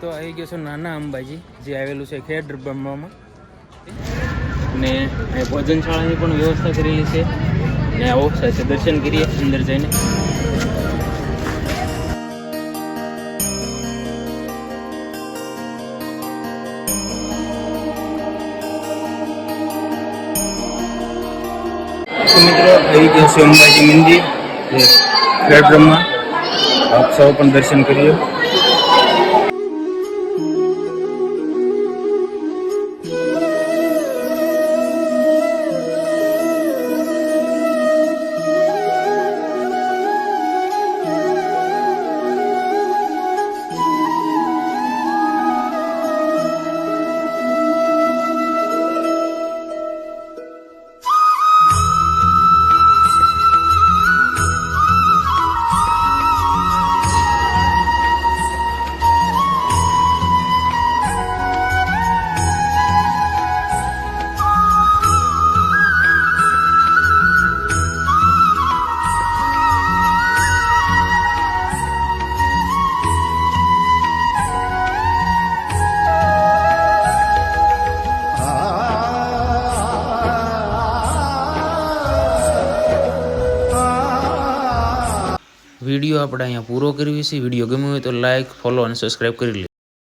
તો આવી ગયો છું નાના અંબાજી, જે આવેલું છે ખેડ બ્રહ્મામાં. ને ભોજનશાળાની પણ વ્યવસ્થા કરેલી છે. ને આવો સાથે દર્શન કરીએ અંદર જઈને. મિત્રો આવી ગયો છે અંબાજી મંદિર ખેડ બ્રહ્મા આપ સૌ પણ દર્શન કરીએ. વિડીયો આપણે અહીંયા પૂરો કરવી છે વિડીયો ગમ્યો હોય તો લાઈક ફોલો અને સબસ્ક્રાઈબ કરી લે